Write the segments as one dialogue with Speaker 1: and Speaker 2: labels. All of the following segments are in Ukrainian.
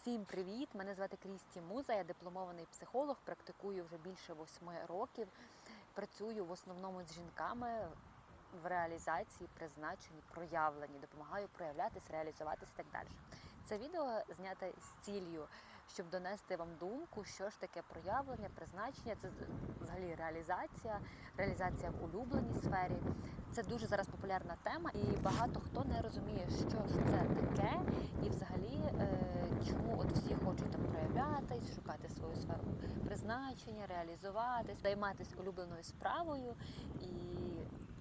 Speaker 1: Всім привіт! Мене звати Крісті Муза, я дипломований психолог, практикую вже більше восьми років. Працюю в основному з жінками в реалізації, призначенні, проявленні, допомагаю проявлятися, реалізуватися і так далі. Це відео знято з ціллю, щоб донести вам думку, що ж таке проявлення, призначення, це взагалі реалізація, реалізація в улюбленій сфері. Це дуже зараз популярна тема, і багато хто не розуміє, що ж це таке, і взагалі е, чому от всі хочуть там проявлятись, шукати свою сферу призначення, реалізуватись, займатися улюбленою справою і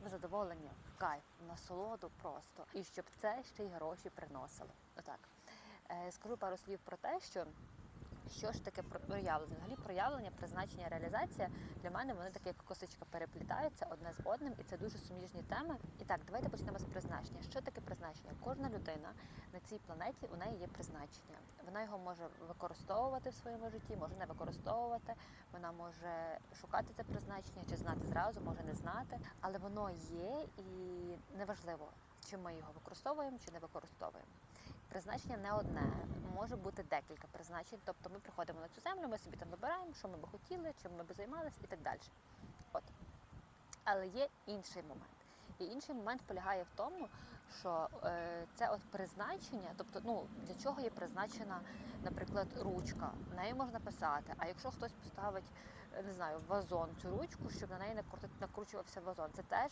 Speaker 1: задоволення, в кайф, в насолоду просто. І щоб це ще й гроші приносило. Отак. Е, скажу пару слів про те, що. Що ж таке проявлення? Взагалі проявлення, призначення, реалізація для мене вони такі як косичка переплітаються одне з одним, і це дуже суміжні теми. І так, давайте почнемо з призначення. Що таке призначення? Кожна людина на цій планеті у неї є призначення. Вона його може використовувати в своєму житті, може не використовувати. Вона може шукати це призначення, чи знати зразу, може не знати, але воно є і неважливо, чи ми його використовуємо, чи не використовуємо. Призначення не одне, може бути декілька призначень. Тобто ми приходимо на цю землю, ми собі там вибираємо, що ми би хотіли, чим ми би займалися і так далі. От. Але є інший момент. І інший момент полягає в тому, що е, це от призначення, тобто, ну для чого є призначена, наприклад, ручка, нею можна писати. А якщо хтось поставить, не знаю, вазон цю ручку, щоб на неї накручувався вазон, це теж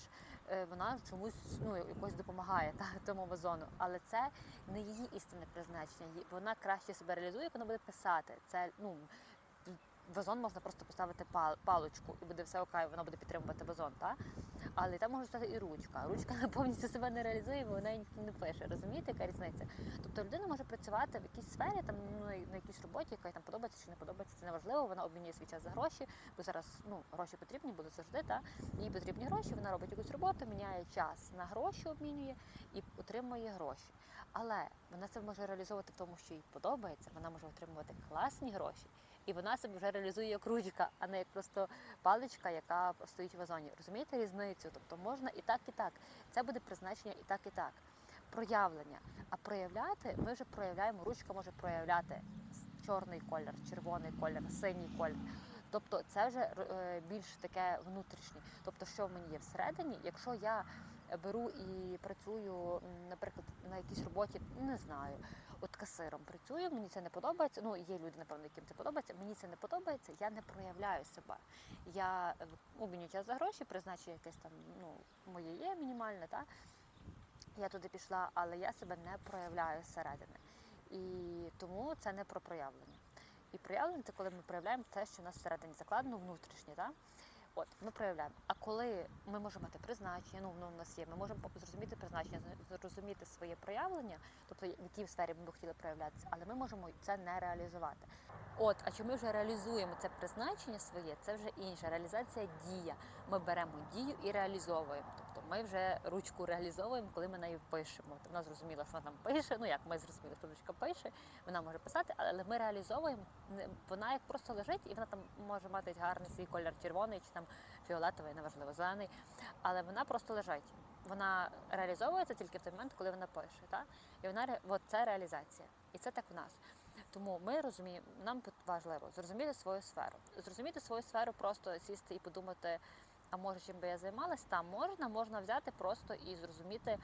Speaker 1: е, вона чомусь ну якось допомагає та, тому вазону. Але це не її істинне призначення. Вона краще себе реалізує, як вона буде писати. Це ну. Вазон можна просто поставити пал- паличку і буде все окей, вона буде підтримувати вазон, та? Але там може стати і ручка. Ручка повністю себе не реалізує, бо вона ніхто не пише. Розумієте, яка різниця? Тобто людина може працювати в якійсь сфері, там ну, на якійсь роботі, яка там подобається чи не подобається, це не важливо. Вона обмінює свій час за гроші, бо зараз ну гроші потрібні будуть завжди. Та їй потрібні гроші. Вона робить якусь роботу, міняє час на гроші, обмінює і отримує гроші. Але вона це може реалізовувати в тому, що їй подобається. Вона може отримувати класні гроші. І вона себе вже реалізує як ручка, а не як просто паличка, яка стоїть в вазоні. Розумієте різницю? Тобто можна і так, і так. Це буде призначення і так, і так. Проявлення. А проявляти ми вже проявляємо, ручка може проявляти чорний колір, червоний колір, синій колір. Тобто це вже е, більш таке внутрішнє. Тобто, що в мені є всередині, якщо я беру і працюю, наприклад, на якійсь роботі, не знаю, от касиром працюю, мені це не подобається. Ну, є люди, напевно, яким це подобається. Мені це не подобається, я не проявляю себе. Я е, обмінюю час за гроші, призначу якесь там, ну, моє є мінімальне, та? я туди пішла, але я себе не проявляю зсередини. І тому це не про проявлення. І проявлення це коли ми проявляємо те, що в нас всередині закладено внутрішнє. Так? От, ми проявляємо. А коли ми можемо мати призначення, ну воно в нас є, ми можемо зрозуміти призначення, зрозуміти своє проявлення, тобто в якій сфері ми б хотіли проявлятися, але ми можемо це не реалізувати. От, а чи ми вже реалізуємо це призначення своє, це вже інша реалізація дія. Ми беремо дію і реалізовуємо. Ми вже ручку реалізовуємо, коли ми нею пишемо. Вона зрозуміла, що вона там пише. Ну як ми зрозуміли, що ручка пише, вона може писати, але ми реалізовуємо. Вона як просто лежить, і вона там може мати гарний свій колір червоний чи там фіолетовий, неважливо, зелений. Але вона просто лежить. Вона реалізовується тільки в той момент, коли вона пише. Та? І вона от це реалізація. І це так в нас. Тому ми розуміємо, нам важливо зрозуміти свою сферу. Зрозуміти свою сферу, просто сісти і подумати, а може чим би я займалась, там можна, можна взяти просто і зрозуміти,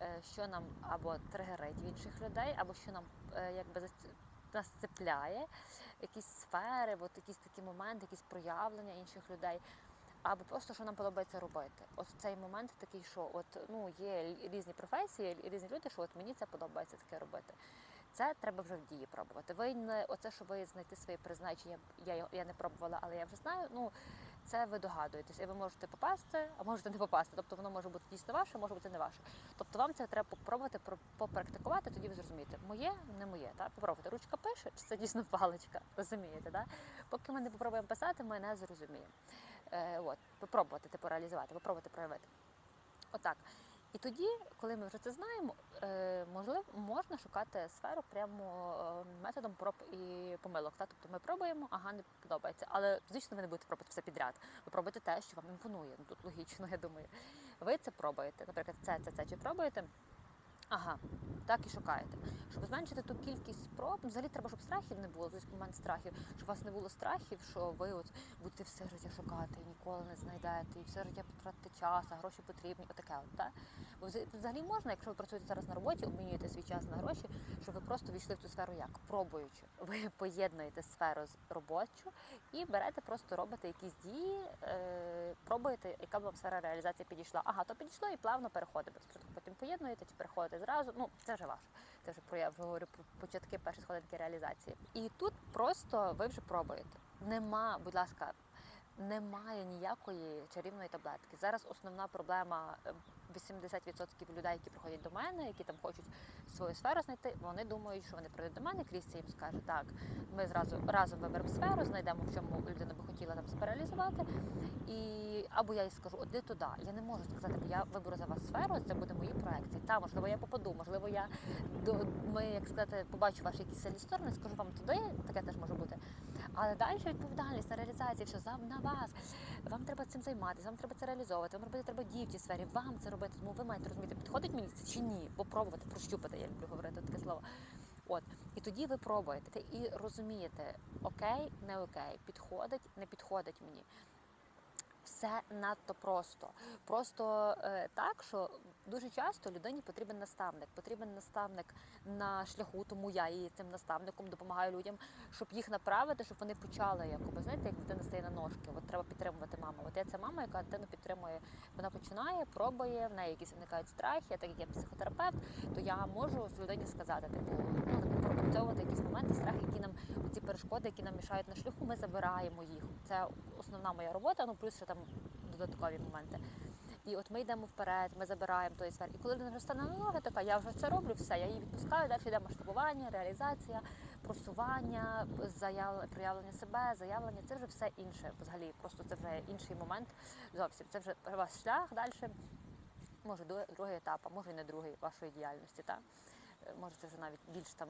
Speaker 1: е, що нам або тригерить в інших людей, або що нам е, якби нас цепляє, якісь сфери, от якісь такі моменти, якісь проявлення інших людей. Або просто що нам подобається робити. От цей момент такий, що от ну є різні професії, різні люди, що от мені це подобається таке робити. Це треба вже в дії пробувати. Ви не оце, що ви знайти своє призначення. Я я не пробувала, але я вже знаю. Ну це ви догадуєтесь, і ви можете попасти, а можете не попасти. Тобто воно може бути дійсно ваше, може бути не ваше. Тобто вам це треба попробувати про- попрактикувати, тоді ви зрозумієте, моє, не моє. Так? Попробуйте. Ручка пише, чи це дійсно паличка. Розумієте, да? Поки ми не попробуємо писати, ми не зрозуміємо. Е, от, попробувати типу реалізувати, попробувати проявити. Отак. І тоді, коли ми вже це знаємо, е, можливо, можна шукати сферу прямо е, методом проб і помилок. Та? Тобто ми пробуємо, ага, не подобається. Але звісно, ви не будете пробувати все підряд. Ви пробуєте те, що вам імпонує. Ну, тут логічно, я думаю. Ви це пробуєте. Наприклад, це, це, це чи пробуєте. Ага, так і шукаєте. Щоб зменшити ту кількість спроб, ну, взагалі треба, щоб страхів не було, тобто момент страхів, щоб у вас не було страхів, що ви от будете все життя шукати і ніколи не знайдете, і все життя потратите час, а гроші потрібні, отаке от, так? Бо взагалі можна, якщо ви працюєте зараз на роботі, обмінюєте свій час на гроші, щоб ви просто війшли в цю сферу як? Пробуючи. Ви поєднуєте сферу з робочу і берете, просто робите якісь дії, е, пробуєте, яка б вам сфера реалізації підійшла. Ага, то підійшло і плавно переходите. Потім поєднуєте чи переходите зразу. Ну, це вже ваше. Це вже про я вже говорю про початки перші сходинки реалізації. І тут просто ви вже пробуєте. Нема, будь ласка, немає ніякої чарівної таблетки. Зараз основна проблема. Е, 80% людей, які приходять до мене, які там хочуть свою сферу знайти, вони думають, що вони прийдуть до мене, Крісті їм скаже, так, ми зразу разом виберемо сферу, знайдемо, в чому людина би хотіла там спеціалізувати. І або я їй скажу, от туди. Я не можу сказати, бо я виберу за вас сферу, це буде мої проекції. Та можливо, я попаду, можливо, я до ми, як сказати, побачу ваші якісь сильні сторони, скажу вам туди, таке теж може бути. Але далі відповідальність на реалізацію, все на вас. Вам треба цим займатися, вам треба це реалізовувати, вам робити треба дії в цій сфері, вам це робити. Тому ви маєте розуміти, підходить мені це чи ні, попробувати, прощупати, я люблю говорити таке слово. От і тоді ви пробуєте і розумієте, окей, не окей, підходить, не підходить мені. Все надто просто. Просто е, так, що дуже часто людині потрібен наставник. Потрібен наставник на шляху, тому я і цим наставником допомагаю людям, щоб їх направити, щоб вони почали якоби знаєте, як дитина стає на ножки. От треба підтримувати маму. От я ця мама, яка дитину підтримує. Вона починає, пробує, в неї якісь виникають страхи. Я так як я психотерапевт, то я можу з людині сказати, типу, пропрацьовувати якісь моменти, страхи, які нам ці перешкоди, які нам мішають на шляху, ми забираємо їх. Це основна моя робота. Ну плюс ще там додаткові моменти. І от ми йдемо вперед, ми забираємо той сфер. І коли людина вже стане на ноги, така я вже це роблю, все, я її відпускаю, далі йде масштабування, реалізація, просування, заяв... проявлення себе, заявлення. Це вже все інше. Взагалі, просто це вже інший момент зовсім. Це вже ваш шлях далі. Може, дру- другий етап, а може і не другий вашої діяльності. Та? Може, це вже навіть більш там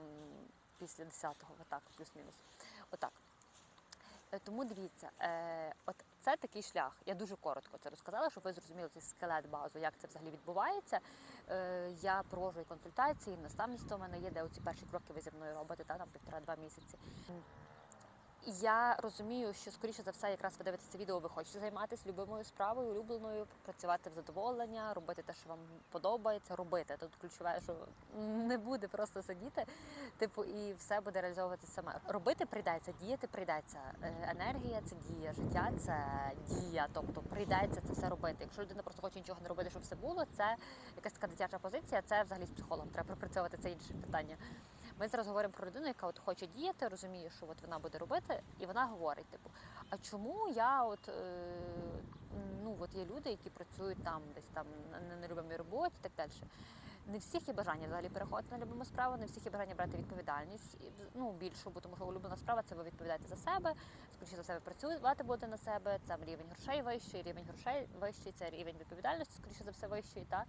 Speaker 1: після 10-го, отак, плюс-мінус. Отак. Е, Тому дивіться, е, от це такий шлях. Я дуже коротко це розказала, щоб ви зрозуміли цей скелет базу, як це взагалі відбувається. Е, я проводжу консультації, наставництво в мене є, де оці перші кроки ви зі мною робите, та, там півтора-два місяці. Я розумію, що скоріше за все, якраз ви дивитеся це відео, ви хочете займатися любимою справою, улюбленою, працювати в задоволення, робити те, що вам подобається, робити. Тут ключове, що не буде просто сидіти, типу, і все буде реалізовуватися саме. Робити прийдеться, діяти прийдеться. Е, Енергія це дія, життя це дія. Тобто прийдеться це все робити. Якщо людина просто хоче нічого не робити, щоб все було, це якась така дитяча позиція. Це взагалі з психологом треба пропрацьовувати це інше питання. Ми зараз говоримо про людину, яка от хоче діяти, розуміє, що от вона буде робити, і вона говорить: типу, а чому я от е, ну от є люди, які працюють там, десь там на нелюбимій роботі, так далі. Не всіх є бажання взагалі переходити на любиму справу, не всіх є бажання брати відповідальність ну більшу, бо тому що улюблена справа це ви відповідаєте за себе, скоріше за себе працювати будете на себе. Це рівень грошей вищий, рівень грошей вищий, це рівень відповідальності, скоріше за все вищий. Та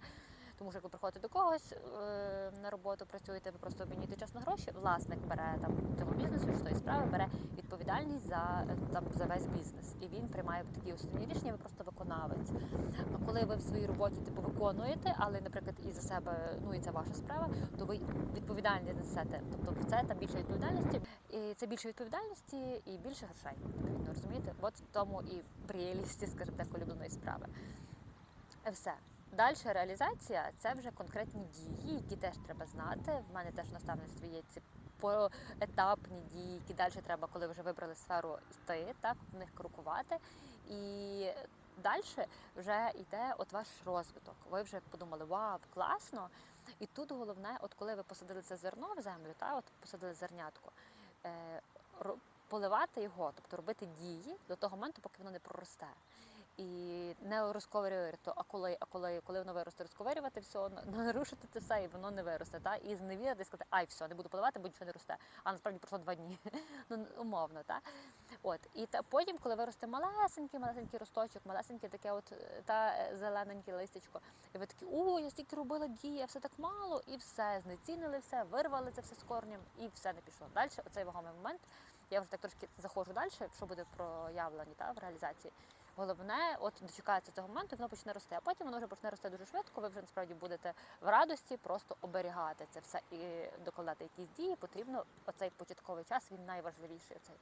Speaker 1: тому що ви приходите до когось е, на роботу, працюєте, ви просто обмінюєте час на гроші. Власник бере там цього бізнесу чи тої справи, бере відповідальність за е, там за весь бізнес, і він приймає такі основні рішення. Ви просто виконавець. А коли ви в своїй роботі типу виконуєте, але, наприклад, і за себе, ну і це ваша справа, то ви відповідальність несете. Тобто це там більше відповідальності, і це більше відповідальності і більше грошей. Відповідно, розумієте? От в тому і прієлісті, скажімо так, улюбленої справи. Е, Все. Далі реалізація це вже конкретні дії, які теж треба знати. В мене теж в наставництві є ці поетапні дії, які далі треба, коли вже вибрали сферу йти, так в них крокувати. І далі вже йде от ваш розвиток. Ви вже подумали, вау, класно. І тут головне, от коли ви посадили це зерно в землю, та от посадили зернятко, е, поливати його, тобто робити дії до того моменту, поки воно не проросте. І не розковирювати, а коли, а коли, коли воно виросте, розковирювати все, нарушити це все, і воно не виросте. Та? І зневірити, сказати, ай, все, не буду поливати, бо нічого не росте. А насправді пройшло два дні. ну, умовно, та? От. І та, потім, коли виросте малесенький, малесенький росточок, малесеньке таке от е, та е, зелененьке листячко, і ви такі, о, я стільки робила дії, а все так мало, і все, знецінили все, вирвали це все з корнем, і все не пішло. Далі оцей вагомий момент. Я вже так трошки заходжу далі, що буде проявлені та, в реалізації. Головне, от дочекається цього моменту, воно почне рости. А потім воно вже почне рости дуже швидко. Ви вже насправді будете в радості просто оберігати це все і докладати якісь дії. Потрібно оцей початковий час. Він найважливіший. Оцей.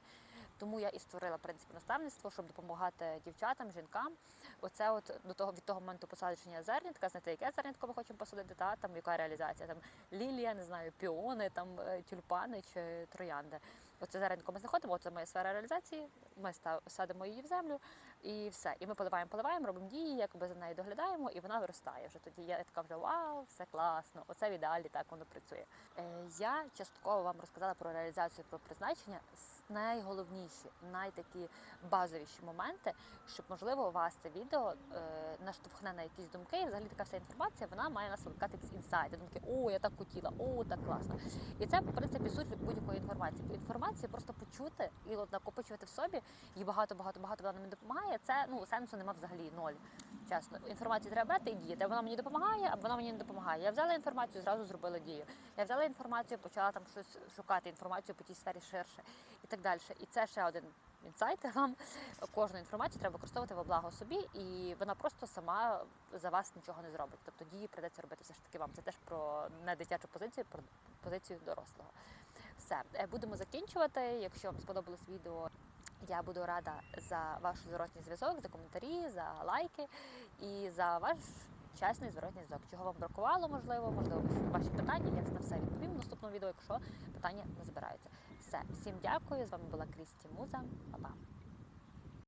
Speaker 1: Тому я і створила в наставництво, щоб допомагати дівчатам, жінкам. Оце от до того від того моменту посадження зернятка, знайти, яке зернятко ми хочемо посадити, та там яка реалізація, там лілія, не знаю, піони, там е, тюльпани чи троянди. Оце зернятко ми знаходимо, це моя сфера реалізації. Ми садимо її в землю і все. І ми поливаємо, поливаємо, робимо дії, якби за нею доглядаємо, і вона виростає. Вже тоді я така вже вау, все класно. Оце в ідеалі так воно працює. Е, я частково вам розказала про реалізацію, про призначення. Найголовніші, найтакі базовіші моменти, щоб можливо у вас це відео е, наштовхне на якісь думки. І взагалі така вся інформація вона має нас викликати якісь інсайти. Думки, о, я так хотіла, о, так класно. І це в принципі суть будь-якої інформації. Інформації просто почути і от накопичувати в собі і багато, багато, багато вона мені допомагає. Це ну сенсу нема взагалі ноль. Чесно, інформацію треба брати і діяти. Вона мені допомагає, або вона мені не допомагає. Я взяла інформацію, зразу зробила дію. Я взяла інформацію, почала там щось шукати інформацію по тій сфері ширше і так далі. І це ще один інсайт вам. Кожну інформацію треба використовувати во благо собі, і вона просто сама за вас нічого не зробить. Тобто дії придеться робити все ж таки вам. Це теж про не дитячу позицію, про позицію дорослого. Все, Е, будемо закінчувати. Якщо вам сподобалось відео, я буду рада за ваш зворотній зв'язок, за коментарі, за лайки і за ваш чесний зворотній зв'язок. Чого вам бракувало, можливо, можливо, ваші питання. Я на все відповім в наступному відео, якщо питання не збираються. Все, всім дякую. З вами була Крісті Муза. Па-па.